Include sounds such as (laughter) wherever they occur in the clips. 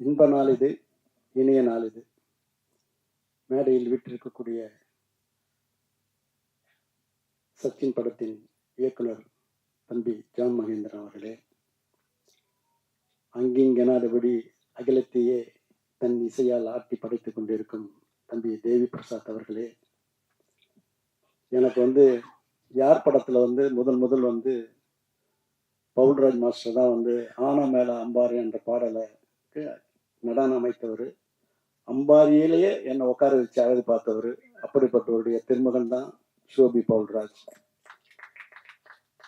இன்ப நாள் இது இனிய நாள் இது. மேடையில் விட்டிருக்கக்கூடிய சச்சின் படத்தின் இயக்குனர் தம்பி ஜான் மகேந்திரன் அவர்களே அங்கிங்கெனாதபடி அகிலத்தையே தன் இசையால் ஆட்டி படைத்துக் கொண்டிருக்கும் தம்பி தேவி பிரசாத் அவர்களே எனக்கு வந்து யார் படத்துல வந்து முதல் முதல் வந்து பவுல்ராஜ் மாஸ்டர் தான் வந்து ஆனா மேல அம்பாரு என்ற பாடலை நடனம் அமைத்தவர். அம்பாரியிலேயே என்னை உட்கார வச்சு அழகு பார்த்தவர். அப்படிப்பட்டவருடைய திருமகன் தான் ஷோபி பவுல்ராஜ்.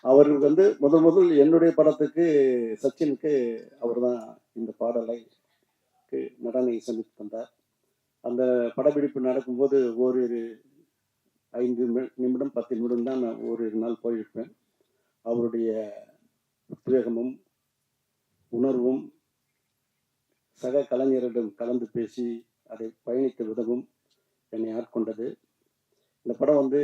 அவர்கள் வந்து முதல் முதல் என்னுடைய படத்துக்கு சச்சினுக்கு அவர் தான் இந்த பாடலை நடன சந்தித்து தந்தார். அந்த படப்பிடிப்பு நடக்கும்போது ஓரிரு ஐந்து நிமிடம் பத்து நிமிடம் தான் நான் ஓரிரு நாள் போயிருப்பேன். அவருடைய உத்வேகமும் உணர்வும் சக கலைஞரிடம் கலந்து பேசி அதை பயணித்த விதமும் என்னை ஆட்கொண்டது. இந்த படம் வந்து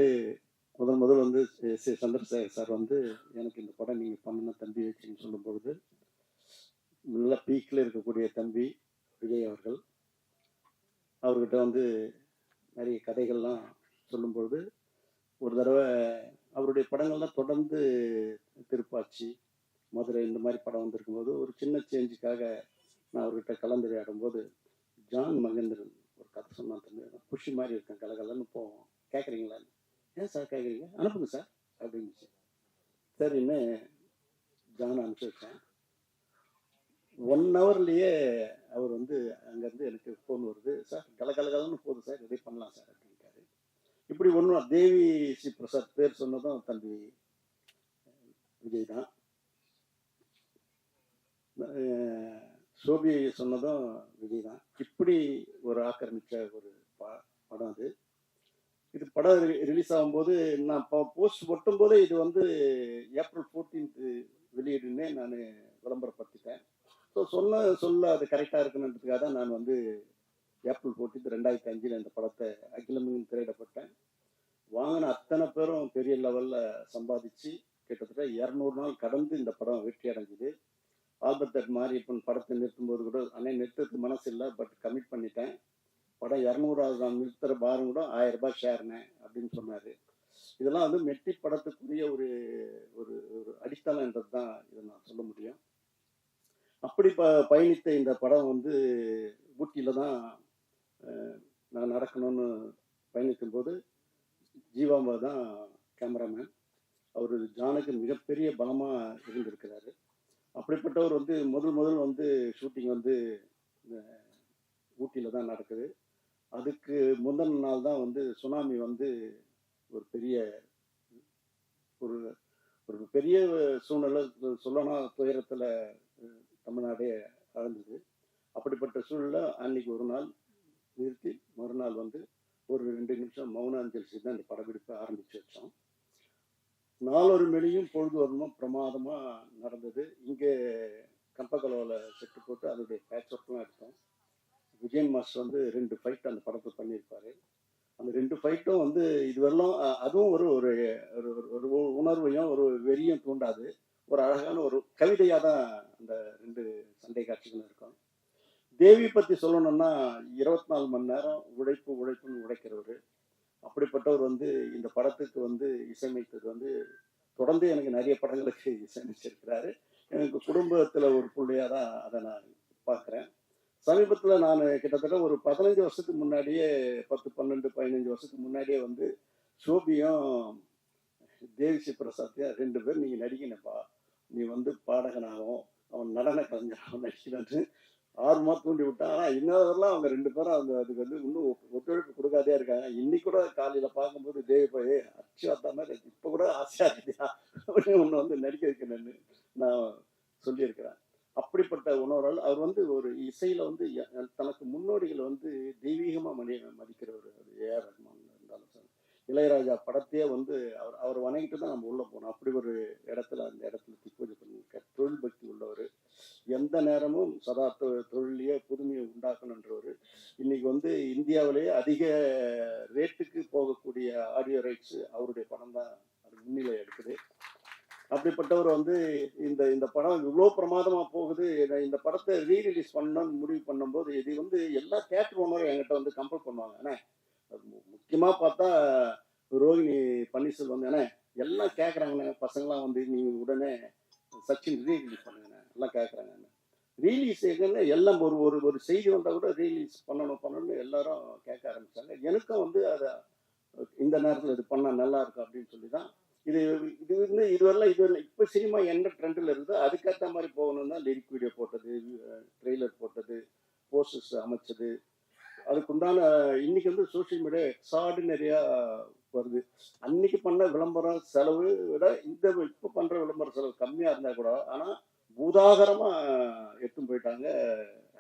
முதல் முதல் வந்து எஸ் ஏ சந்திரசேகர் சார் வந்து எனக்கு இந்த படம் நீங்கள் பண்ணணும் தம்பி வச்சுன்னு சொல்லும்பொழுது நல்ல பீக்கில் இருக்கக்கூடிய தம்பி விஜய் அவர்கள். அவர்கிட்ட வந்து நிறைய கதைகள்லாம் சொல்லும்பொழுது ஒரு தடவை அவருடைய படங்கள்லாம் தொடர்ந்து திருப்பாச்சி மதுரை இந்த மாதிரி படம் வந்திருக்கும்போது ஒரு சின்ன சேஞ்சுக்காக நான் அவர்கிட்ட கலந்துரையாடும் போது ஜான் மகேந்திரன் ஒரு கதை சொன்னான் தம்பி. நான் மாதிரி இருக்கேன் கலகலன்னு போவோம் கேட்குறீங்களா ஏன் சார் கேட்குறீங்க அனுப்புங்க சார் அப்படின்னுச்சு. சரின்னு ஜான் அனுப்பிச்சு வச்சேன். ஒன் ஹவர்லேயே அவர் வந்து அங்கேருந்து எனக்கு ஃபோன் வருது. சார் கலகலகலன்னு போகுது சார் இதே பண்ணலாம் சார் அப்படின்ட்டாரு. இப்படி ஒன்றும் தேவி ஸ்ரீ பிரசாத் பேர் சொன்னதும் தம்பி விஜய் தான். சோபியை சொன்னதும் விஜய் தான் இப்படி ஒரு ஆக்கிரமிக்க ஒரு ப- படம் அது. இது படம் ரிலீஸ் ஆகும்போது நான் போஸ்ட் ஒட்டும் போதே இது வந்து ஏப்ரல் ஃபோர்டீன்த்து வெளியிடுன்னே நான் விளம்பரப்படுத்திட்டேன். ஸோ சொன்ன சொல்ல அது கரெக்டாக இருக்கணுன்றதுக்காக தான் நான் வந்து ஏப்ரல் ஃபோர்டீன்த் ரெண்டாயிரத்தி அஞ்சில் இந்த படத்தை அகிலமும் திரையிடப்பட்டேன். வாங்கின அத்தனை பேரும் பெரிய லெவலில் சம்பாதிச்சு கிட்டத்தட்ட இரநூறு நாள் கடந்து இந்த படம் வெற்றி அடைஞ்சுது. ஆல்பர்ட் தட் மாதிரி படத்தை நிறுத்தும்போது கூட அன்னை நிறுத்துறதுக்கு மனசு இல்லை பட் கமிட் பண்ணிட்டேன். படம் இரநூறாவது நான் நிறுத்துற பாரம் கூட ஆயிரம் ரூபாய் ஷேர்னே அப்படின்னு சொன்னார். இதெல்லாம் வந்து மெட்டி படத்துக்குரிய ஒரு ஒரு ஒரு அடித்தளம்ன்றது தான் இதை நான் சொல்ல முடியும். அப்படி ப பயணித்த இந்த படம் வந்து ஊட்டியில் தான் நான் நடக்கணும்னு பயணிக்கும் போது ஜீவாம்பா தான் கேமராமேன் அவர் ஜானுக்கு மிகப்பெரிய பலமாக இருந்திருக்கிறாரு. அப்படிப்பட்டவர் வந்து முதல் முதல் வந்து ஷூட்டிங் வந்து ஊட்டியில் தான் நடக்குது. அதுக்கு முந்தின நாள் தான் வந்து சுனாமி வந்து ஒரு பெரிய ஒரு ஒரு பெரிய சூழ்நிலை சொல்லணும் துயரத்தில் தமிழ்நாடே அடைஞ்சது அப்படிப்பட்ட சூழ்நிலை அன்னைக்கு ஒரு நாள் நிறுத்தி மறுநாள் வந்து ஒரு ரெண்டு நிமிஷம் மௌன அஞ்சலி செய்து அந்த படப்பிடிப்பை ஆரம்பித்து வச்சோம். நாலொரு மணியும் பொழுது வரணும் பிரமாதமாக நடந்தது. இங்கே கம்பக்கலவில் செட்டு போட்டு அதோடைய பேட்ச் ஒர்க்லாம் எடுத்தோம். விஜயன் மாஸ்டர் வந்து ரெண்டு ஃபைட் அந்த படத்தை பண்ணியிருப்பாரு. அந்த ரெண்டு ஃபைட்டும் வந்து இதுவெல்லாம் அதுவும் ஒரு ஒரு ஒரு ஒரு- ஒரு உணர்வையும் ஒரு வெறியும் தூண்டாது. ஒரு அழகான ஒரு கவிதையாக தான் அந்த ரெண்டு சண்டை காட்சிகளும் இருக்கும். தேவி பற்றி சொல்லணும்னா இருபத்தி நாலு மணி நேரம் உழைப்பு உழைப்புன்னு உழைக்கிறவர். அப்படிப்பட்டவர் வந்து இந்த படத்துக்கு வந்து இசையமைத்தது வந்து தொடர்ந்து எனக்கு நிறைய படங்களுக்கு இசையமைச்சிருக்கிறாரு. எனக்கு குடும்பத்தில் ஒரு பிள்ளையாக தான் அதை நான் பார்க்குறேன். சமீபத்தில் நான் கிட்டத்தட்ட ஒரு பதினஞ்சு வருஷத்துக்கு முன்னாடியே பத்து பன்னெண்டு பதினஞ்சு வருஷத்துக்கு முன்னாடியே வந்து சோபியும் தேவிசி பிரசாத்தையும் ரெண்டு பேர் நீங்கள் நடிக்கணுப்பா நீ வந்து பாடகனாகவும் அவன் நடன கலைஞராகவும் நடிக்கணும்னு ஆர்வமாக தூண்டி விட்டாங்க. ஆனால் இன்னொருலாம் அவங்க ரெண்டு பேரும் அவங்க அதுக்கு வந்து இன்னும் ஒத்துழைப்பு கொடுக்காதே இருக்காங்க. இன்னைக்கு கூட காலையில் பார்க்கும்போது தேவி போய் அச்சு மாதிரி இப்போ கூட ஆசையாக இருக்கியா அப்படின்னு ஒன்று வந்து நடிக்க வைக்கணும்னு நான் சொல்லியிருக்கிறேன். அப்படிப்பட்ட உணர்வால் அவர் வந்து ஒரு இசையில் வந்து தனக்கு முன்னோடிகளை வந்து தெய்வீகமாக மதி மதிக்கிறவர் அது ஏஆர் ரஹ்மான். இளையராஜா படத்தையே வந்து அவர் அவர் வணங்கிட்டு தான் நம்ம உள்ளே போனோம். அப்படி ஒரு இடத்துல அந்த இடத்துல திப்பூஜை பண்ணியிருக்கார். தொழில் பக்தி உள்ளவர். எந்த நேரமும் சதா தொ- தொழிலையே புதுமையை உண்டாக்கணுன்றவர். இன்னைக்கு வந்து இந்தியாவிலேயே அதிக ரேட்டுக்கு போகக்கூடிய ஆடியோ ரைட்ஸ் அவருடைய படம் தான் அது முன்னிலை எடுக்குது அப்படிப்பட்டவர் வந்து இந்த இந்த படம் இவ்வளோ பிரமாதமாக போகுது. இந்த படத்தை ரீரிலீஸ் பண்ணணும்னு முடிவு பண்ணும்போது இது வந்து எல்லா தேட்டர் ஓனரும் என்கிட்ட வந்து கம்பல் பண்ணுவாங்க. ஏன்னா முக்கியமாக பார்த்தா ரோஹிணி பன்னீர்செல்வம் ஏன்னா எல்லாம் கேட்குறாங்கண்ணே பசங்களாம் வந்து நீங்கள் உடனே சச்சின் ரீ பண்ணுங்கண்ணே. எல்லாம் கேட்குறாங்கண்ணே ரீலீஸ் எங்கன்னா எல்லாம் ஒரு ஒரு ஒரு செய்தி வந்தால் கூட ரீலீஸ் பண்ணணும் பண்ணணும்னு எல்லாரும் கேட்க ஆரம்பித்தாங்க எனக்கும் வந்து அதை இந்த நேரத்தில் இது பண்ணால் நல்லா இருக்கும் அப்படின்னு சொல்லி தான் இது இது வந்து இதுவரெல்லாம் இதுவரை இப்போ சினிமா என்ன ட்ரெண்டில் இருந்தோ அதுக்கேற்ற மாதிரி போகணும்னா லிரிக் வீடியோ போட்டது ட்ரெய்லர் போட்டது போஸ்டர்ஸ் அமைச்சது. உண்டான இன்னைக்கு வந்து சோஷியல் மீடியா எக்ஸார்டினரியா வருது. அன்னைக்கு பண்ண விளம்பரம் செலவு விட இந்த இப்போ பண்ற விளம்பர செலவு கம்மியா இருந்தா கூட ஆனா பூதாகரமா எடுத்துன்னு போயிட்டாங்க.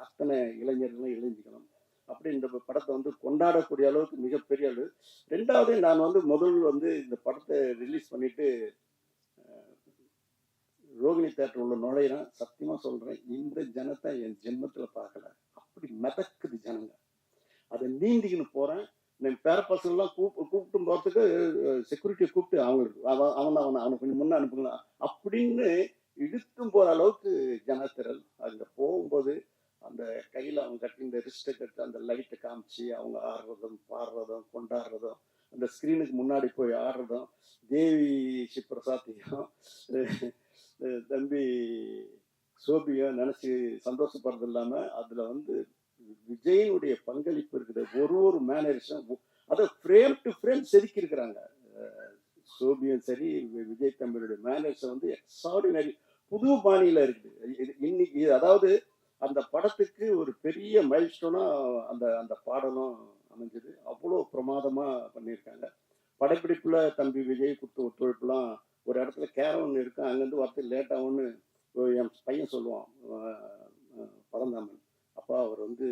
அத்தனை இளைஞர்களும் இளைஞர்களும் அப்படி இந்த படத்தை வந்து கொண்டாடக்கூடிய அளவுக்கு மிகப்பெரிய அளவு. ரெண்டாவது நான் வந்து முதல் வந்து இந்த படத்தை ரிலீஸ் பண்ணிட்டு ரோகிணி தேட்டர் உள்ள நுழையிறேன். சத்தியமா சொல்றேன் இந்த ஜனத்தை என் ஜென்மத்துல பார்க்கல. அப்படி மிதக்குது ஜனங்க. அதை நீந்திக்கின்னு போறேன். என் பேர பசங்கள்லாம் கூப்பிட்டு கூப்பிட்டு போறதுக்கு செக்யூரிட்டியை கூப்பிட்டு அவங்களுக்கு அவன் அவன் அவனை அவனை கொஞ்சம் முன்னே அனுப்புங்களா? அப்படின்னு இழுத்தும் போற அளவுக்கு ஜனத்திரல் அங்க போகும்போது அந்த கையில அவங்க கட்டி இந்த ரிஸ்ட்டை கட்டி அந்த லைட்டை காமிச்சு அவங்க ஆடுறதும் பாடுறதும் கொண்டாடுறதும் அந்த ஸ்க்ரீனுக்கு முன்னாடி போய் ஆடுறதும் தேவி சிவபிரசாத்தையும் தம்பி சோபியும் நினைச்சு சந்தோஷப்படுறது இல்லாம அதுல வந்து விஜயனுடைய பங்களிப்பு இருக்குது ஒரு ஒரு மேனரிசம் அதை ஃப்ரேம் டு ஃப்ரேம் செதுக்கியிருக்கிறாங்க. சோபியன் சோபியும் சரி விஜய் தம்பியுடைய மேனரிசம் வந்து எக்ஸார்டினரி புது பாணியில் இருக்குது. இன்னைக்கு இது அதாவது அந்த படத்துக்கு ஒரு பெரிய மைல்ஸ்டோனா அந்த அந்த பாடலும் அமைஞ்சது. அவ்வளோ பிரமாதமாக பண்ணியிருக்காங்க. படப்பிடிப்பில் தம்பி விஜய் கொடுத்த ஒத்துழைப்புலாம் ஒரு இடத்துல கேரவன் இருக்கு அங்கேருந்து வரத்துக்கு லேட் ஆகும்னு என் பையன் சொல்லுவான். பரந்தாமன். அப்பா அவர் வந்து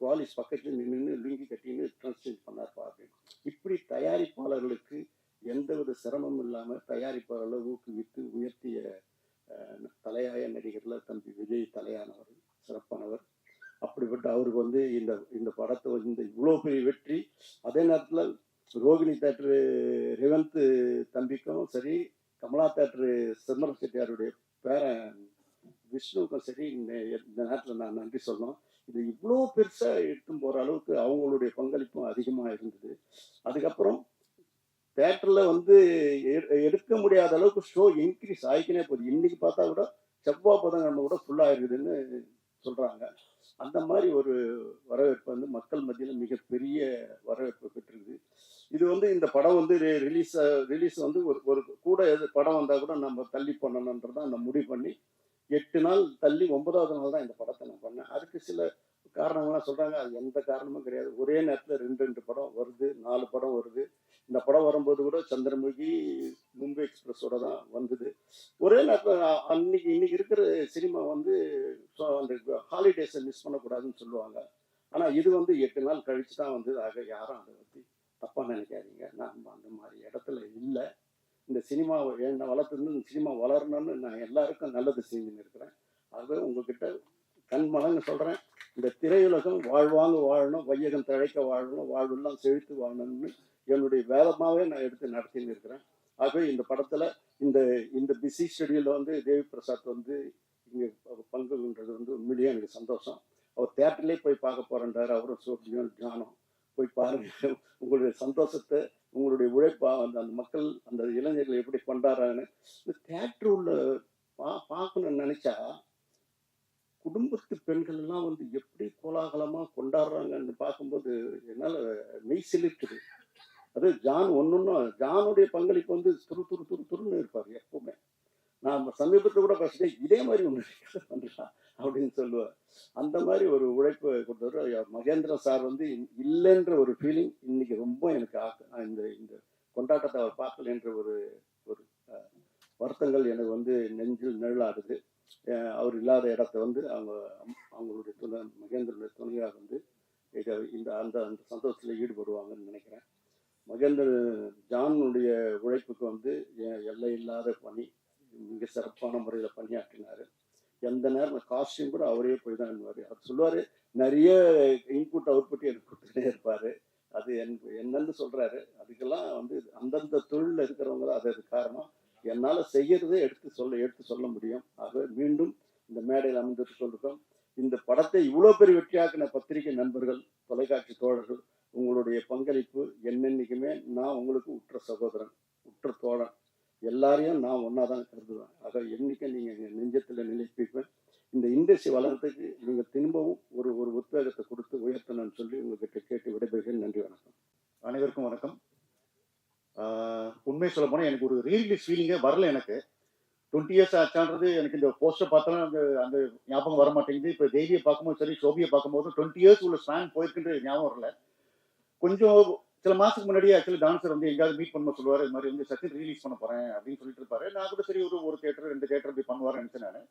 குவாலிஸ் பக்கத்தில் நின்று லுங்கி கட்டின்னு ட்ரான்ஸ்லேட் பண்ணார்ப்பா அப்படின்னு இப்படி தயாரிப்பாளர்களுக்கு எந்தவித சிரமமும் இல்லாமல் தயாரிப்பாளர்களை ஊக்குவித்து உயர்த்திய தலையாய நடிகர்ல தம்பி விஜய் தலையானவர் சிறப்பானவர். அப்படிப்பட்ட அவருக்கு வந்து இந்த இந்த படத்தை வந்து இவ்வளோ பெரிய வெற்றி. அதே நேரத்தில் ரோகிணி தேட்டரு ரிவந்த் தம்பிக்கும் சரி கமலா தேட்டரு சிம்மர செட்டியாருடைய பேரன் விஷ்ணுவுக்கும் சரி இந்த இந்த நேரத்தில் நான் நன்றி சொல்லணும். இது இவ்வளோ பெருசாக எடுத்துன்னு போகிற அளவுக்கு அவங்களுடைய பங்களிப்பும் அதிகமாக இருந்தது. அதுக்கப்புறம் தேட்டரில் வந்து எ- எடுக்க முடியாத அளவுக்கு ஷோ இன்க்ரீஸ் ஆகிக்கினே போகுது. இன்னைக்கு பார்த்தா கூட செவ்வாய் புதன்கிழமை கூட ஃபுல்லாக இருக்குதுன்னு சொல்கிறாங்க அந்த மாதிரி ஒரு வரவேற்பு வந்து மக்கள் மத்தியில் மிகப்பெரிய வரவேற்பு பெற்றிருக்கு. இது வந்து இந்த படம் வந்து ரிலீஸ் ரிலீஸ் வந்து ஒரு ஒரு கூட எது படம் வந்தால் கூட நம்ம தள்ளி பண்ணணுன்றதான் நம்ம முடிவு பண்ணி எட்டு நாள் தள்ளி ஒன்பதாவது நாள் தான் இந்த படத்தை நான் பண்ணேன். அதுக்கு சில காரணங்கள்லாம் சொல்கிறாங்க அது எந்த காரணமும் கிடையாது. ஒரே நேரத்தில் ரெண்டு ரெண்டு படம் வருது நாலு படம் வருது. இந்த படம் வரும்போது கூட சந்திரமுகி மும்பை எக்ஸ்பிரஸோட தான் வந்தது. ஒரே நேரத்தில் அன்னைக்கு இன்னைக்கு இருக்கிற சினிமா வந்து அந்த ஹாலிடேஸை மிஸ் பண்ணக்கூடாதுன்னு சொல்லுவாங்க. ஆனால் இது வந்து எட்டு நாள் கழிச்சு தான் வந்து ஆக யாரும் அதை பற்றி தப்பாக நினைக்காதீங்க. நான் அந்த மாதிரி இடத்துல இல்லை. இந்த சினிமாவை என்ன வளர்த்துருந்து இந்த சினிமா வளரணும்னு நான் எல்லாருக்கும் நல்லது செஞ்சுன்னு இருக்கிறேன். ஆகவே உங்ககிட்ட கண்மலங்க சொல்கிறேன் இந்த திரையுலகம் வாழ்வாங்க வாழணும் வையகம் தழைக்க வாழணும் வாழ்வெல்லாம் செழித்து வாழணும்னு என்னுடைய வேதமாகவே நான் எடுத்து நடத்தின்னு இருக்கிறேன். ஆகவே இந்த படத்தில் இந்த இந்த பிஸி ஷெடியூலில் வந்து தேவி பிரசாத் வந்து இங்கே பங்குன்றது வந்து உண்மையிலேயே எனக்கு சந்தோஷம். அவர் தேட்டர்லேயே போய் பார்க்க போகிறேன்றார் அவரும் சோபியும் ஞானம் போய் பாருங்கள் உங்களுடைய சந்தோஷத்தை உங்களுடைய உழைப்பா அந்த அந்த மக்கள் அந்த இளைஞர்கள் எப்படி கொண்டாடுறாங்கன்னு இந்த தேட்டர் உள்ள பா பார்க்கணும்னு நினைச்சா குடும்பத்து பெண்கள் எல்லாம் வந்து எப்படி கோலாகலமா கொண்டாடுறாங்கன்னு பார்க்கும்போது என்னால மெய் சிலிர்க்குது. அது ஜான் ஒன்னொன்னும் ஜானுடைய பங்களிப்பு வந்து துரு துரு துரு துருன்னு இருப்பார் எப்பவுமே. நான் சமீபத்தில் கூட பிரச்சனை இதே மாதிரி ஒன்று பண்றா அப்படின்னு சொல்லுவார். அந்த மாதிரி ஒரு உழைப்பு கொடுத்தவர் மகேந்திர சார் வந்து இல்லைன்ற ஒரு ஃபீலிங் இன்னைக்கு ரொம்ப எனக்கு ஆக்கு- இந்த இந்த கொண்டாட்டத்தை அவர் பார்க்கலன்ற ஒரு ஒரு வருத்தங்கள் எனக்கு வந்து நெஞ்சில் நிழலாடுது. அவர் இல்லாத இடத்த வந்து அவங்க அவங்களுடைய துணை மகேந்திரனுடைய துணையாக வந்து இதை இந்த அந்த அந்த சந்தோஷத்தில் ஈடுபடுவாங்கன்னு நினைக்கிறேன். மகேந்திர ஜானுடைய உழைப்புக்கு வந்து எல்லை இல்லாத பணி மிக சிறப்பான முறையில் பணியாற்றினார். எந்த நேரம் காஸ்டியூம் கூட அவரே போய் தான் பண்ணுவார் அவர் சொல்லுவார் நிறைய இன்புட் அவுட்புட் எனக்கு கொடுத்துட்டே இருப்பார். அது என் என்னன்னு சொல்கிறாரு அதுக்கெல்லாம் வந்து அந்தந்த தொழிலில் இருக்கிறவங்க தான் அது அது காரணம். என்னால் செய்கிறதே எடுத்து சொல்ல எடுத்து சொல்ல முடியும். ஆக மீண்டும் இந்த மேடையில் அமர்ந்துட்டு சொல்லிருக்கோம் இந்த படத்தை இவ்வளோ பெரிய வெற்றியாக்கின பத்திரிகை நண்பர்கள் தொலைக்காட்சி தோழர்கள் உங்களுடைய பங்களிப்பு என்னென்னைக்குமே நான் உங்களுக்கு உற்ற சகோதரன் உற்ற தோழன். எல்லாரையும் நான் ஒன்றா தான் கருதுவேன். ஆக என்னைக்கு நீங்கள் எங்கள் நெஞ்சத்தில் நிலைப்பிப்பேன் இந்த இண்டஸ்ட்ரி வளர்றதுக்கு நீங்கள் திரும்பவும் ஒரு ஒரு உத்வேகத்தை கொடுத்து உயர்த்தணும்னு சொல்லி உங்ககிட்ட கேட்டு விடைபெறுகிறேன். நன்றி வணக்கம். அனைவருக்கும் வணக்கம். உண்மை சொல்ல போனால் எனக்கு ஒரு ரீரிலீஸ் ஃபீலிங்கே வரல எனக்கு. டுவெண்ட்டி இயர்ஸ் ஆச்சான்றது எனக்கு இந்த போஸ்டர் பார்த்தாலும் அந்த அந்த ஞாபகம் வர மாட்டேங்குது. இப்போ தேவியை பார்க்கும்போது சரி சோபியை பார்க்கும்போது டுவெண்ட்டி இயர்ஸ் உள்ள ஸ்பேன் போயிருக்குன்ற ஞாபகம் வரல. கொஞ்சம் சில மாதத்துக்கு முன்னாடியே ஆக்சுவலி டான்சர் வந்து எங்கேயாவது மீட் பண்ண சொல்லுவார் இது மாதிரி வந்து சச்சின் ரிலீஸ் பண்ண போறேன் அப்படின்னு சொல்லிட்டு இருப்பாரு. நான் கூட சரி ஒரு ஒரு தேட்டர் ரெண்டு தேட்டர் இப்படி பண்ணுவார் நினைச்சேன் நான்.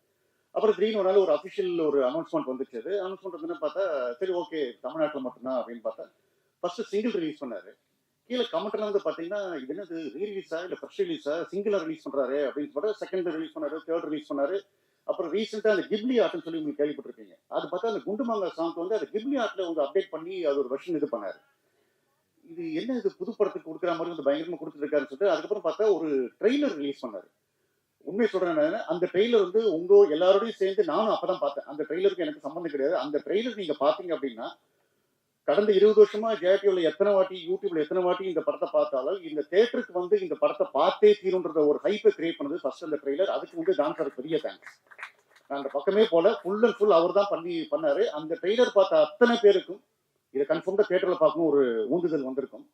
அப்புறம் திடீர்னு ஒரு நாள் ஒரு அஃபிஷியல் ஒரு அனௌன்ஸ்மெண்ட் வந்துச்சு. அது அனௌன்ஸ்மெண்ட் வந்து பார்த்தா சரி ஓகே தமிழ்நாட்டில் மட்டும்தான் அப்படின்னு பார்த்தா ஃபர்ஸ்ட் சிங்கிள் ரிலீஸ் பண்ணாரு. கீழே கமெண்ட்ல வந்து பாத்தீங்கன்னா இது என்னது ரீரிலீஸா இல்ல ஃபர்ஸ்ட் ரிலீஸா சிங்கிளா ரிலீஸ் பண்றாரு அப்படின்னு சொல்லிட்டு செகண்ட் ரிலீஸ் பண்ணாரு தேர்ட் ரிலீஸ் பண்ணாரு. அப்புறம் ரீசெண்டா அந்த கிப்லி ஆர்ட்னு சொல்லி உங்களுக்கு கேள்விப்பட்டிருப்பீங்க. அது பார்த்தா அந்த குண்டுமாங்க சாங் வந்து அந்த கிப்லி ஆர்ட்ல வந்து அப்டேட் பண்ணி அது ஒரு வெர்ஷன் இது பண்ணாரு. இது என்ன இது புது படத்துக்கு கொடுக்குற மாதிரி வந்து பயங்கரமா கொடுத்துருக்காருன்னு சொல்லிட்டு அதுக்கப்புறம் பார்த்தா ஒரு ட்ரெய்லர் ரிலீஸ் பண்ணாரு. உண்மை சொல்றேன் அந்த ட்ரெய்லர் வந்து உங்க எல்லாரோடையும் சேர்ந்து நானும் அப்பதான் பார்த்தேன். அந்த ட்ரெய்லருக்கு எனக்கு சம்மந்தம் கிடையாது. அந்த ட்ரெய்லர் நீங்க பாத்தீங்க அப்படின்னா கடந்த இருபது வருஷமா ஜேடியூல எத்தனை வாட்டி யூடியூப்ல எத்தனை வாட்டி இந்த படத்தை பார்த்தாலும் இந்த தேட்டருக்கு வந்து இந்த படத்தை பார்த்தே தீரும்ன்றத ஒரு ஹைப்பை கிரியேட் பண்ணது ஃபர்ஸ்ட் அந்த ட்ரெய்லர் அதுக்கு வந்து சார் பெரிய தேங்க்ஸ் நான் அந்த பக்கமே போல ஃபுல் அண்ட் ஃபுல் அவர் தான் பண்ணி பண்ணாரு. அந்த ட்ரெய்லர் பார்த்த அத்தனை பேருக்கும் இதை கன்ஃபார்ம்டா தேட்டர்ல பார்க்கணும் ஒரு ஊந்துதல் வந்திருக்கும்.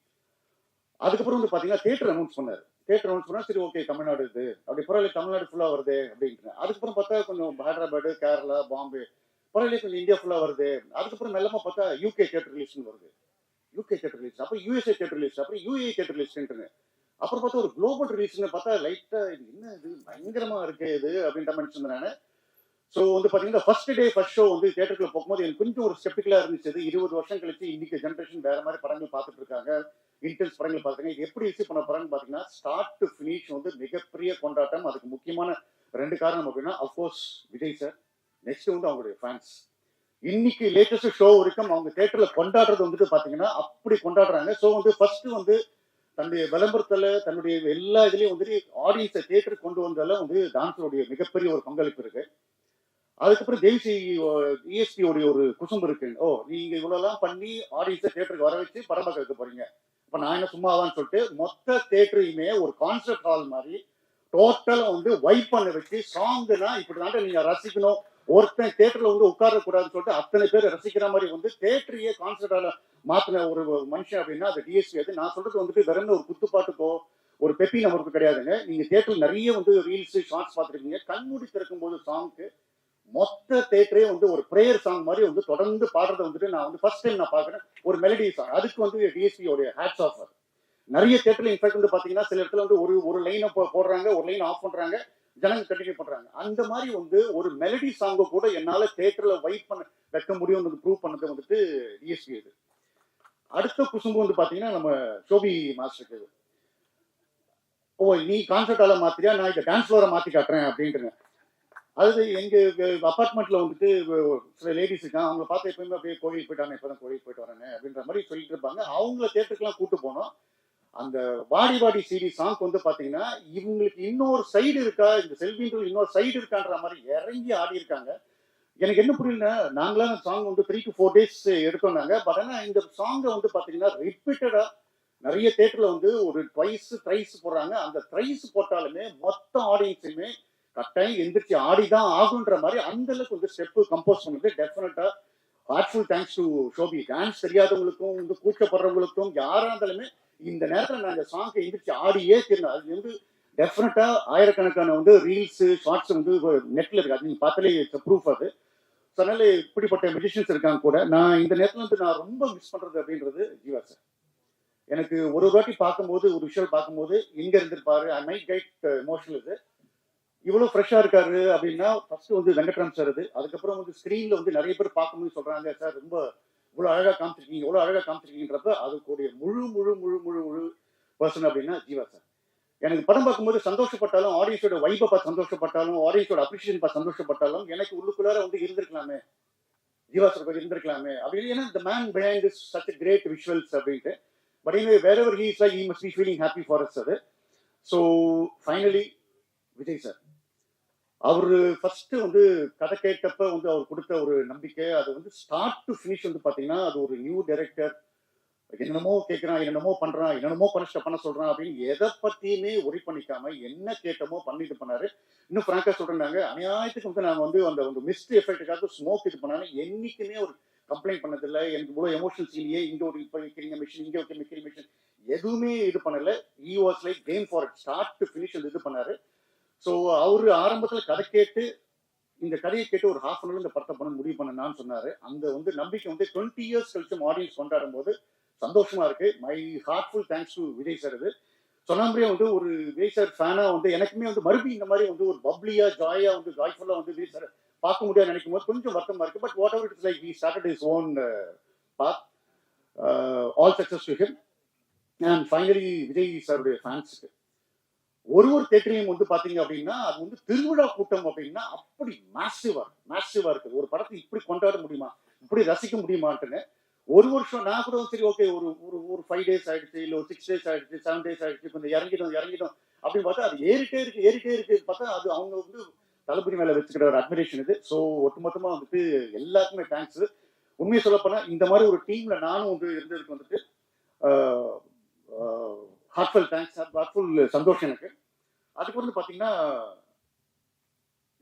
அதுக்கப்புறம் வந்து பாத்தீங்கன்னா தேட்டர் அனௌன்ஸ் பண்ணாரு. தேட்டர் அனௌன்ஸ் பண்ணா சரி ஓகே தமிழ்நாடு இது. அப்படி பரவாயில்ல தமிழ்நாடு ஃபுல்லா வருது அப்படின்ட்டு. அதுக்கப்புறம் பார்த்தா கொஞ்சம் ஹைதராபாடு கேரளா பாம்பே பரவாயில்ல கொஞ்சம் இந்தியா ஃபுல்லா வருது. அதுக்கப்புறம் மெல்லமா பார்த்தா யூகே தேட்டர் ரிலீஸ்னு வருது. யூகே தேட்டர் ரிலீஸ் அப்புறம் யூஎஸ்ஏ தேட்டர் ரிலீஸ் அப்புறம் யூஏ தேட்டர் ரிலீஸ்ன்ட்டு அப்புறம் பார்த்தா ஒரு குளோபல் ரிலீஸ்னு பார்த்தா லைட்டா இது என்ன இது? பயங்கரமா இருக்கு இது அப்படின்ற மாதிரி சொன்னேன் ஸோ வந்து பார்த்தீங்கன்னா ஃபர்ஸ்ட் டே ஃபர்ஸ்ட் ஷோ வந்து தேட்டருக்குள்ள போகும்போது எனக்கு கொஞ்சம் ஒரு ஸ்கெப்டிக்கலா இருந்துச்சு. இருபது வருஷம் கழிச்சு இன்னைக்கு ஜென்ரேஷன் வேற மாதிரி படங்கள் பார்த்துட்டு இருக்காங்க. இன்டென்ஸ் படங்கள் பார்த்துருங்க எப்படி ரிசீவ் பண்ண போறாங்கன்னு பார்த்தீங்கன்னா ஸ்டார்ட் டு ஃபினிஷ் வந்து மிகப்பெரிய கொண்டாட்டம். அதுக்கு முக்கியமான ரெண்டு காரணம் அப்படின்னா அஃப்கோர்ஸ் விஜய் சார் நெக்ஸ்ட் வந்து அவங்களுடைய ஃபேன்ஸ் இன்னைக்கு லேட்டஸ்ட் ஷோ வரைக்கும் அவங்க தேட்டர்ல கொண்டாடுறது வந்துட்டு பார்த்தீங்கன்னா அப்படி கொண்டாடுறாங்க. ஸோ வந்து ஃபர்ஸ்ட் வந்து தன்னுடைய விளம்பரத்துல தன்னுடைய எல்லா இதுலயும் வந்துட்டு ஆடியன்ஸை தேட்டருக்கு கொண்டு வந்தால வந்து டான்ஸருடைய மிகப்பெரிய ஒரு பங்களிப்பு இருக்கு. அதுக்கப்புறம் தேவிசி இஎஸ்பி உடைய ஒரு குசும்பு இருக்கு. ஓ நீங்க இவ்வளவுலாம் பண்ணி ஆடியன்ஸை தேட்டருக்கு வர வச்சு படம் பார்க்க வைக்க போறீங்க. இப்ப நான் என்ன சும்மாவான்னு சொல்லிட்டு மொத்த தேட்டரையுமே ஒரு கான்சர்ட் ஹால் மாதிரி டோட்டலா வந்து வைப் பண்ண வச்சு சாங்னா இப்படிதான் நீங்க ரசிக்கணும். ஒருத்தன் தேட்டர்ல வந்து உட்கார கூடாதுன்னு சொல்லிட்டு அத்தனை பேர் ரசிக்கிற மாதிரி வந்து தேட்டரையே கான்சர்ட்டால மாத்தின ஒரு மனுஷன் அப்படின்னா அது டிஎஸ்பி அது நான் சொல்றது வந்துட்டு வேற ஒரு குத்துப்பாட்டுக்கோ ஒரு பெப்பி நம்பருக்கு கிடையாதுங்க. நீங்க தேட்டர் நிறைய வந்து ரீல்ஸ் ஷார்ட்ஸ் பார்த்துருக்கீங்க. கண்மூடி திறக்கும் போது சாங்க்கு மொத்த தேட்டரே வந்து ஒரு ப்ரேயர் சாங் மாதிரி வந்து தொடர்ந்து பாடுறத வந்துட்டு நான் வந்து ஃபர்ஸ்ட் டைம் நான் பாக்குறேன் ஒரு மெலடி சாங் அதுக்கு வந்து டிஎஸ்பி ஹேட்ஸ் ஆஃப் நிறைய தேட்டர்ல இன்ஃபேக்ட் வந்து பாத்தீங்கன்னா சில இடத்துல வந்து ஒரு ஒரு லைனை போடுறாங்க ஒரு லைன் ஆஃப் பண்றாங்க ஜனங்க கண்டினியூ பண்றாங்க. அந்த மாதிரி வந்து ஒரு மெலடி சாங்க கூட என்னால தேட்டர்ல வைப் பண்ண வைக்க முடியும்னு ப்ரூவ் பண்ணது வந்துட்டு டிஎஸ்பி இது. அடுத்த குசும்பு வந்து பாத்தீங்கன்னா நம்ம ஷோபி மாஸ்டருக்கு ஓ நீ கான்சர்ட் ஆல மாத்திரியா? நான் இந்த டான்ஸ் ஃப்ளோரை மாத்தி காட்டுறேன் அப்படின்ட்டுங்க அது எங்க அபார்ட்மெண்ட்ல வந்துட்டு சில லேடிஸ் இருக்காங்க. அவங்க பார்த்து எப்பயுமே அப்படியே கோயிலுக்கு போயிட்டாங்க இப்பதான் கோயிலுக்கு போயிட்டு வரேன் அப்படின்ற மாதிரி சொல்லிட்டு இருப்பாங்க. அவங்கள தேட்டருக்குலாம் கூட்டு போனோம். அந்த வாடி வாடி சீரி சாங் வந்து பாத்தீங்கன்னா இவங்களுக்கு இன்னொரு சைடு இருக்கா இந்த செல்வின்ற இன்னொரு சைடு இருக்கான்ற மாதிரி இறங்கி ஆடி இருக்காங்க. எனக்கு என்ன புரியல நாங்களாம் அந்த சாங் வந்து த்ரீ டு ஃபோர் டேஸ் எடுத்தோம் நாங்க. பட் ஆனா இந்த சாங்கை வந்து பாத்தீங்கன்னா ரிப்பீட்டடா நிறைய தேட்டர்ல வந்து ஒரு ட்ரைஸ் ட்ரைஸ் போடுறாங்க. அந்த ட்ரைஸ் போட்டாலுமே மொத்த ஆடியன்ஸுமே கட்டாயம் எந்திரிச்சு ஆடிதான் ஆகுன்ற மாதிரி அந்த அளவுக்கு வந்து ஸ்டெப்பு கம்போஸ் பண்ணது. Definitely heartful thanks to Shobi dance தெரியாதவங்களுக்கும் வந்து கூச்சப்படுறவங்களுக்கும் யாரா இருந்தாலுமே இந்த நேரத்துல நான் இந்த சாங்கை எந்திரிச்சு ஆடியே தெரியல அது வந்து டெஃபினட்டா ஆயிரக்கணக்கான வந்து ரீல்ஸ் ஷார்ட்ஸ் வந்து நெட்ல இருக்கு. அது நீங்க பார்த்தாலே ப்ரூஃப் அது. அதனால இப்படிப்பட்ட மியூசிஷியன்ஸ் இருக்காங்க கூட. நான் இந்த நேரத்துல வந்து நான் ரொம்ப மிஸ் பண்றது அப்படின்றது ஜீவா சார் எனக்கு ஒரு ஒரு வாட்டி பார்க்கும்போது ஒரு விஷயம் பார்க்கும்போது எங்க இருந்திருப்பாரு. ஐ மைட் கைட் எமோஷனல் இது. இவ்வளவு ஃப்ரெஷ்ஷா இருக்காரு அப்படின்னா ஃபர்ஸ்ட் வந்து வெங்கட்ராம் சார் அது. அதுக்கப்புறம் வந்து ஸ்கிரீன்ல வந்து நிறைய பேர் பார்க்கும்போது சொல்றாங்க சார் ரொம்ப இவ்வளவு அழகா காமிச்சிருக்கீங்க இவ்வளவு அழகா காமிச்சிருக்கீங்கன்றப்ப அதுக்கூடிய முழு முழு முழு முழு முழு பர்சன் அப்படின்னா ஜீவா சார் எனக்கு படம் பார்க்கும்போது சந்தோஷப்பட்டாலும் ஆடியன்ஸோட வைப்பை பார்த்து சந்தோஷப்பட்டாலும் ஆடியன்ஸோட அப்ரிஷியேஷன் பார்த்து சந்தோஷப்பட்டாலும் எனக்கு உள்ளுக்குள்ளார வந்து இருந்திருக்கலாமே. ஜீவா சார் கொஞ்சம் இருந்திருக்கலாமே. அப்படின்னு ஏன்னா இந்த man behind is such great visuals அப்படின்ட்டு. But anyway wherever he's like he must be feeling happy for us அது ஸோ ஃபைனலி விஜய் சார் அவரு ஃபர்ஸ்ட் வந்து கதை கேட்டப்ப வந்து அவர் கொடுத்த ஒரு நம்பிக்கை அது வந்து ஸ்டார்ட் டு ஃபினிஷ் வந்து பாத்தீங்கன்னா அது ஒரு நியூ டைரக்டர் என்னென்னமோ கேட்கிறான் என்னென்னமோ பண்றான் என்னென்னமோ பனிஷ்ட பண்ண சொல்றான் அப்படின்னு எதை பத்தியுமே ஒரி பண்ணிக்காம என்ன கேட்டமோ பண்ணிட்டு பண்ணாரு. இன்னும் பிராங்கா சொல்றாங்க அநியாயத்துக்கு வந்து நாங்க வந்து அந்த ஒரு மிஸ்ட் எஃபெக்ட்டுக்காக ஸ்மோக் இது பண்ணாலும் என்னைக்குமே ஒரு கம்ப்ளைண்ட் பண்ணதில்லை. எனக்கு இவ்வளவு எமோஷன்ஸ் இல்லையே இங்க ஒரு இப்போ வைக்கிறீங்க மிஷின் இங்க வைக்கிற மிஷின் எதுவுமே இது பண்ணல. He was like came for it start to finish இது பண்ணாரு. ஸோ அவரு ஆரம்பத்துல கதை கேட்டு இந்த கதையை கேட்டு ஒரு ஹாஃப் அன் இந்த படத்தை பண்ண முடிவு பண்ணனான்னு சொன்னாரு. அந்த வந்து நம்பிக்கை வந்து டுவெண்ட்டி இயர்ஸ் கழிச்சு ஆடியன்ஸ் கொண்டாடும் போது சந்தோஷமா இருக்கு. My heartful thanks to Vijay sir இது. சொன்ன வந்து ஒரு விஜய் சார் ஃபேனா வந்து எனக்குமே வந்து மறுபடியும் இந்த மாதிரி வந்து ஒரு பப்ளியா ஜாயா வந்து ஜாய்ஃபுல்லா வந்து விஜய் சார் பார்க்க முடியாது நினைக்கும் போது கொஞ்சம் வருத்தமா இருக்கு. But whatever it's like he started his own path all success to him and finally Vijay சாருடைய ஃபேன்ஸுக்கு ஒரு ஒரு தேட்டரையும் வந்து பாத்தீங்க அப்படின்னா அது வந்து திருவிழா கூட்டம் அப்படின்னா அப்படி மேசிவா மேசிவா இருக்கு ஒரு படத்தை இப்படி கொண்டாட முடியுமா? இப்படி ரசிக்க முடியுமான்ட்டுன்னு ஒரு வருஷம் நான் கூட சரி ஓகே ஒரு ஒரு ஒரு ஃபைவ் டேஸ் ஆயிடுச்சு இல்ல ஒரு சிக்ஸ் டேஸ் ஆயிடுச்சு செவன் டேஸ் ஆயிடுச்சு கொஞ்சம் இறங்கிடும் இறங்கிடும் அப்படின்னு பார்த்தா அது ஏறிட்டே இருக்கு ஏறிட்டே இருக்கு பார்த்தா அது அவங்க வந்து தளபதி மேல வச்சுக்கிற ஒரு அட்மிரேஷன் இது. ஸோ ஒட்டுமொத்தமா வந்துட்டு எல்லாருக்குமே தேங்க்ஸ் உண்மையை சொல்லப்போனா இந்த மாதிரி ஒரு டீம்ல நானும் வந்து இருந்ததுக்கு வந்துட்டு ஹார்ட்ஃபுல் தேங்க்ஸ் ஹார்ட்ஃபுல் சந்தோஷம் எனக்கு. அதுக்கு வந்து பார்த்தீங்கன்னா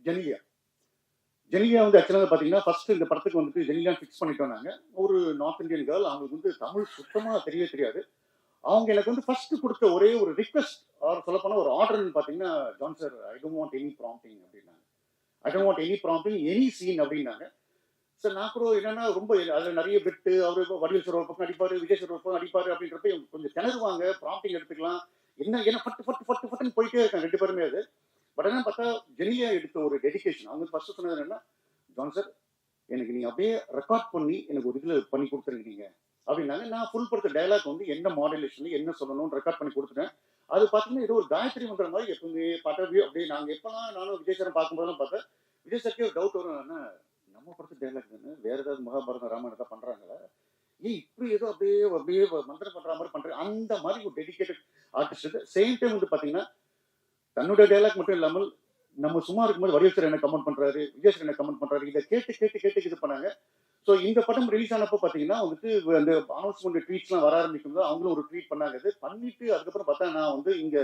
ஜெனிலியா. ஜெனிலியா வந்து ஆக்சுவலாக பார்த்தீங்கன்னா ஃபர்ஸ்ட் இந்த படத்துக்கு வந்துட்டு ஜெனிலியா ஃபிக்ஸ் பண்ணிட்டோம் நாங்கள் ஒரு நார்த் இந்தியன் கேர்ள் அவங்களுக்கு வந்து தமிழ் சுத்தமாக தெரியவே தெரியாது. அவங்க எனக்கு வந்து ஃபர்ஸ்ட் கொடுத்த ஒரே ஒரு ரிக்வெஸ்ட் ஆர் சொல்ல ஒரு ஆர்டர்னு பார்த்தீங்கன்னா John sir I don't want any prompting அப்படின்னாங்க. I don't want any prompting any scene அப்படின்னாங்க. சார் நான் கூட என்னன்னா ரொம்ப அதில் நிறைய பெட்டு அவர் வடிவல் சார் ஒரு பக்கம் அடிப்பாரு விஜய் சார் ஒரு பக்கம் அடிப்பாரு அப்படின்றப்ப கொஞ்சம் திணறுவாங்க ப்ராம்ப்டிங் எடுத்துக்கலாம். என்ன என்ன பட்டு பட்டு பட்டு பட்டுன்னு போயிட்டே இருக்காங்க ரெண்டு பேருமே அது. பட் என்ன பார்த்தா ஜெனிலியா எடுத்த ஒரு டெடிக்கேஷன் அவங்க ஃபர்ஸ்ட் சொன்னது என்னன்னா ஜான் சார் எனக்கு நீங்க அப்படியே ரெக்கார்ட் பண்ணி எனக்கு ஒரு இதுல பண்ணி கொடுத்துருங்க நீங்க அப்படின்னாங்க. நான் ஃபுல் படுத்த டைலாக் வந்து என்ன மாடுலேஷன் என்ன சொல்லணும்னு ரெக்கார்ட் பண்ணி கொடுத்துட்டேன். அது பார்த்தீங்கன்னா ஏதோ ஒரு காயத்ரி மந்திர மாதிரி எப்பவுமே பட்டவி அப்படியே நாங்க எப்பெல்லாம் நானும் விஜய் சாரை பார்க்கும்போதெல்லாம் பார்த்தேன் விஜய் சார்க்கே ஒரு டவுட் வரும். என்ன நம்ம படத்து டைலாக் தானே வேற ஏதாவது மகாபாரதம் ராமாயணத்தை பண்றாங்களா? ஏன் இப்படி ஏதோ அப்படியே அப்படியே மந்திரம் பண்ற மாதிரி பண்றாங்க அந்த மாதிரி ஒரு டெடிகேட்டட் ஆர்டிஸ்ட் சேம் டைம் வந்து பாத்தீங்கன்னா தன்னுடைய டைலாக் மட்டும் இல்லாமல் நம்ம சும்மா இருக்கும்போது வடிவச்சர் என்ன கமெண்ட் பண்றாரு விஜயசர் என்ன கமெண்ட் பண்றாரு இதை கேட்டு கேட்டு கேட்டு இது பண்ணாங்க. ஸோ இந்த படம் ரிலீஸ் ஆனப்போ பார்த்தீங்கன்னா வந்துட்டு அந்த அனௌன்ஸ்மெண்ட் ட்வீட்ஸ்லாம் வர ஆரம்பிக்கும் போது அவங்களும் ஒரு ட்வீட் பண்ணாங்க. இது பண்ணிட்டு அதுக்கப்புறம் பார்த்தா நான் வந்து இங்கே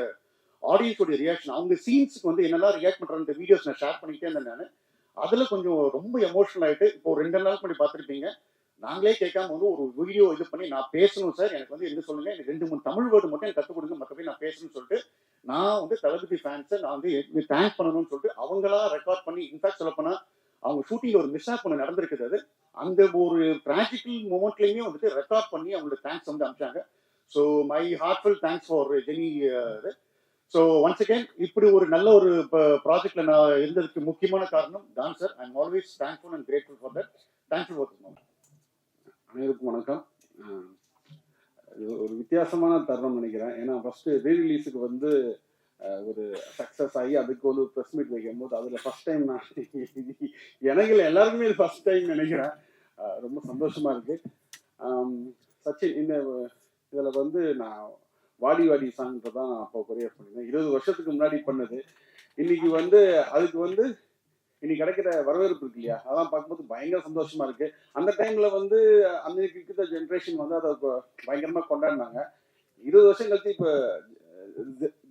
ஆடியன்ஸோட ரியாக்ஷன் அவங்க சீன்ஸுக்கு வந்து என்னெல்லாம் ரியாக்ட் பண்ற வீடியோஸ் நான் ஷேர் பண்ணிக்கிட்டே இருந்தேன் நான். அதுல கொஞ்சம் ரொம்ப எமோஷனல் ஆயிட்டு இப்போ ரெண்டு நாள் முன்னாடி பார்த்துருப்பீங்க. நாங்களே கேட்காம வந்து ஒரு வீடியோ இது பண்ணி நான் பேசணும் சார். எனக்கு வந்து என்ன சொல்லுங்க? எனக்கு ரெண்டு மூணு தமிழ் வேர்டு மட்டும் எனக்கு கற்றுக் கொடுங்க. மற்றபடி நான் பேசணும்னு சொல்லிட்டு நான் வந்து தளபதி ஃபேன்ஸை நான் வந்து தேங்க் பண்ணணும்னு சொல்லிட்டு அவங்களா ரெக்கார்ட் பண்ணி இன்ஃபேக்ட் சொல்லப்போனா அவங்க ஷூட்டிங்ல ஒரு மிஸ் ஒன்று நடந்திருக்குது அது. அந்த ஒரு டிராஜிக்கல் மூமெண்ட்லயுமே வந்துட்டு ரெக்கார்ட் பண்ணி அவங்களோட தேங்க்ஸ் வந்து அனுப்பிச்சாங்க. So my heartful thanks for Jenny so once again இப்படி ஒரு நல்ல ஒரு ப்ராஜெக்ட்ல நான் இருந்ததுக்கு முக்கியமான காரணம் தான் sir I am always thankful and grateful for that thank you for அனைவருக்கும் வணக்கம். இது ஒரு வித்தியாசமான தருணம் நினைக்கிறேன். ஏன்னா ஃபர்ஸ்ட் ரீ ரிலீஸுக்கு வந்து ஒரு சக்ஸஸ் ஆகி அதுக்கு ஒரு ப்ரெஸ் மீட் வைக்கும் போது அதில் ஃபர்ஸ்ட் டைம் நான் (laughs) எனக்கு இல்லை, எல்லாருக்குமே இது ஃபர்ஸ்ட் டைம் நினைக்கிறேன். ரொம்ப சந்தோஷமா இருக்கு. சச்சின் இந்த இதில் வந்து நான் வாடி வாடி சாங்ன்றதை தான் அப்போ கொரியர் பண்ணியிருந்தேன். இருபது வருஷத்துக்கு முன்னாடி பண்ணது. இன்னைக்கு வந்து அதுக்கு வந்து இன்னைக்கு கிடைக்கிற வரவேற்பு இருக்கு இல்லையா? அதெல்லாம் பார்க்கும்போது பயங்கர சந்தோஷமா இருக்கு. அந்த டைம்ல வந்து அன்னைக்கு இருக்கிற ஜென்ரேஷன் வந்து அதை கொ- பயங்கரமா கொண்டாடினாங்க. இருபது வருஷம் கழிச்சு இப்போ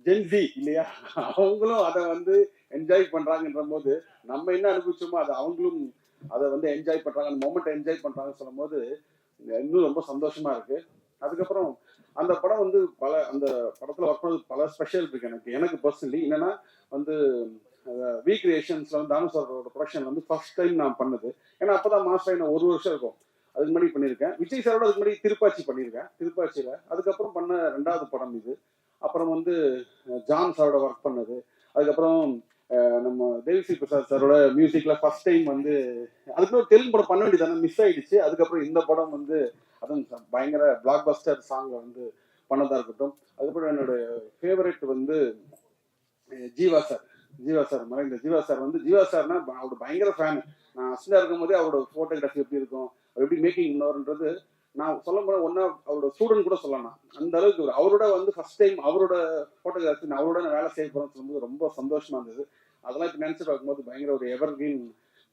ஜென்சி இல்லையா? அவங்களும் அதை வந்து என்ஜாய் பண்றாங்கன்ற போது நம்ம என்ன அனுபவிச்சோமோ அதை அவங்களும் அதை வந்து என்ஜாய் பண்றாங்க. அந்த மொமெண்ட் என்ஜாய் பண்றாங்கன்னு சொல்லும் போது இன்னும் ரொம்ப சந்தோஷமா இருக்கு. அதுக்கப்புறம் அந்த படம் வந்து பல அந்த படத்துல ஒர்க் பண்ணது பல ஸ்பெஷல் இருக்கு எனக்கு. எனக்கு பர்சனலி என்னன்னா வந்து வி கிரியேஷன்ஸ்ல வந்து தானு சாரோட ப்ரொடக்ஷன் வந்து ஃபர்ஸ்ட் டைம் நான் பண்ணது. ஏன்னா அப்பதான் மாஸ்டர் நான் ஒரு வருஷம் இருக்கும். அதுக்கு முன்னாடி பண்ணியிருக்கேன். விஜய் சாரோட அதுக்கு முன்னாடி திருப்பாச்சி பண்ணியிருக்கேன். திருப்பாச்சியில. அதுக்கப்புறம் பண்ண ரெண்டாவது படம் இது. அப்புறம் வந்து ஜான் சாரோட ஒர்க் பண்ணது. அதுக்கப்புறம் நம்ம தேவிஸ்ரீ பிரசாத் சாரோட மியூசிக்ல ஃபர்ஸ்ட் டைம் வந்து அதுக்கப்புறம் தெலுங்கு படம் பண்ண வேண்டியதானே மிஸ் ஆயிடுச்சு. அதுக்கப்புறம் இந்த படம் வந்து அதுவும் பயங்கர பிளாக் பஸ்டர் சாங்ல வந்து பண்ணதா இருக்கட்டும். அதுக்கப்புறம் என்னோட ஃபேவரட் வந்து ஜீவா சார். ஜீவா சார் மறைந்த ஜீவா சார் வந்து ஜீவா சார்னா அவரோட பயங்கர ஃபேன் நான் அசிஸ்டா இருக்கும் போதே அவரோட போட்டோகிராஃபி எப்படி இருக்கும் அவர் எப்படி மேக்கிங் பண்ணுவார்ன்றது நான் சொல்ல போனா ஒன்னா அவரோட ஸ்டூடெண்ட் கூட சொல்லலாம் அந்த அளவுக்கு அவரோட வந்து ஃபர்ஸ்ட் டைம் அவரோட போட்டோகிராஃபி நான் அவரோட நான் வேலை செய்ய போறேன்னு சொல்லும்போது ரொம்ப சந்தோஷமா இருந்தது. அதெல்லாம் இப்போ நினைச்சு பார்க்கும்போது பயங்கர ஒரு எவர் கிரீன்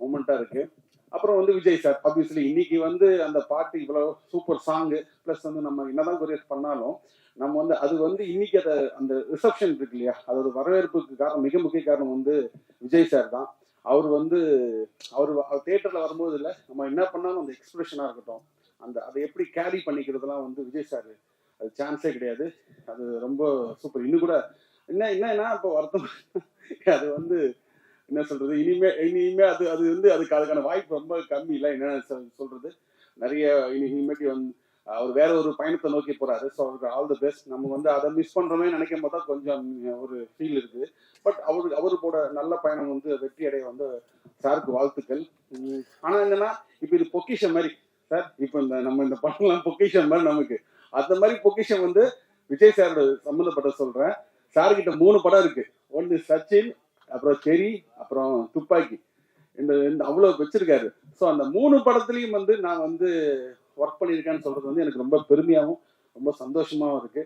மூமெண்டா இருக்கு. அப்புறம் வந்து விஜய் சார் ஆப்வியஸ்லி இன்னைக்கு வந்து அந்த பாட்டு இவ்வளவு சூப்பர் சாங்கு ப்ளஸ் வந்து நம்ம என்னதான் கொரியர் பண்ணாலும் நம்ம வந்து அது வந்து இன்னைக்கு அதை அந்த ரிசப்ஷன் இருக்கு இல்லையா? அதோட வரவேற்புக்கு காரணம் மிக முக்கிய காரணம் வந்து விஜய் சார் தான். அவர் வந்து அவர் தேட்டர்ல வரும்போது இல்லை நம்ம என்ன பண்ணாலும் அந்த எக்ஸ்பிரஷனா இருக்கட்டும் அந்த அதை எப்படி கேரி பண்ணிக்கிறதுலாம் வந்து விஜய் சார் அது சான்ஸே கிடையாது. அது ரொம்ப சூப்பர் இன்னும் கூட என்ன என்னன்னா இப்போ வருத்தம் அது வந்து என்ன சொல்றது? இனிமே இனிமே அது அது வந்து அதுக்கு அதுக்கான வாய்ப்பு ரொம்ப கம்மி இல்லை. என்ன சொல்- சொல்றது? நிறைய இனி இனிமேட்டு வந்து அவர் வேற ஒரு பயணத்தை நோக்கி போறாரு. ஸோ அவருக்கு ஆல் தி பெஸ்ட் நம்ம வந்து அதை மிஸ் பண்றோமே நினைக்கும் போது கொஞ்சம் ஒரு ஃபீல் இருக்குது பட் அவரு அவருக்கோட நல்ல பயணம் வந்து வெற்றி அடைய வந்து சாருக்கு வாழ்த்துக்கள். ஆனா என்னன்னா இப்போ இது பொக்கிஷம் மாதிரி. சார் இப்போ இந்த நம்ம இந்த படம்லாம் பொக்கிஷம் மாதிரி நமக்கு. அந்த மாதிரி பொக்கிஷம் வந்து விஜய் சாரோட சம்மந்தப்பட்ட சொல்றேன். சார்கிட்ட மூணு படம் இருக்கு. ஒன்று சச்சின் அப்புறம் செரி அப்புறம் துப்பாக்கி. இந்த இந்த அவ்வளோ வச்சிருக்காரு. ஸோ அந்த மூணு படத்துலையும் வந்து நான் வந்து ஒர்க் பண்ணியிருக்கேன்னு சொல்றது வந்து எனக்கு ரொம்ப பெருமையாகவும் ரொம்ப சந்தோஷமாகவும் இருக்கு.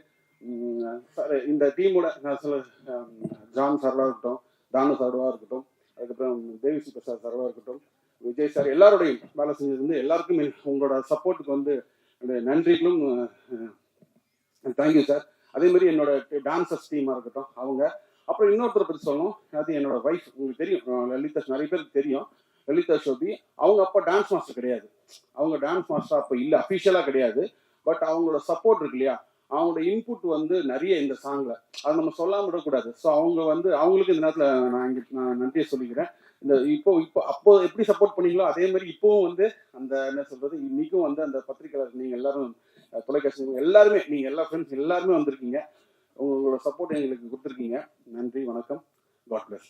சார் இந்த டீமோட நான் சொல்ல ஜான் சார்வா இருக்கட்டும் தானு சார்வா இருக்கட்டும் அதுக்கப்புறம் தேவி பிரசாத் சார்வா இருக்கட்டும் விஜய் சார் எல்லாரோடையும் வேலை செஞ்சது எல்லாருக்கும் உங்களோட சப்போர்ட்டுக்கு வந்து நன்றிகளும் தேங்க்யூ சார் அதே மாதிரி என்னோட டான்சர்ஸ் டீமாக இருக்கட்டும் அவங்க அப்புறம் இன்னொருத்தரை பற்றி சொல்லணும். அது என்னோட ஒய்ஃப் உங்களுக்கு தெரியும். லலிதா நிறைய பேருக்கு தெரியும். லலிதா ஷோபி அவங்க அப்பா டான்ஸ் மாஸ்டர் கிடையாது. அவங்க டான்ஸ் மாஸ்டர் அப்போ இல்லை அஃபிஷியலாக கிடையாது. பட் அவங்களோட சப்போர்ட் இருக்கு இல்லையா? அவங்களோட இன்புட் வந்து நிறைய இந்த சாங்ல அதை நம்ம சொல்லாம விடக்கூடாது. ஸோ அவங்க வந்து அவங்களுக்கு இந்த நேரத்தில் நான் இங்கே நான் நன்றியை சொல்லிக்கிறேன். இந்த இப்போ இப்போ அப்போ எப்படி சப்போர்ட் பண்ணீங்களோ அதே மாதிரி இப்போவும் வந்து அந்த என்ன சொல்றது இன்னைக்கும் வந்து அந்த பத்திரிகையாளர் நீங்க எல்லாரும் தொலைக்காட்சி எல்லாருமே நீங்க எல்லா ஃப்ரெண்ட்ஸ் எல்லாருமே வந்திருக்கீங்க. உங்களோட சப்போர்ட் எங்களுக்கு கொடுத்துருக்கீங்க. நன்றி வணக்கம். God plus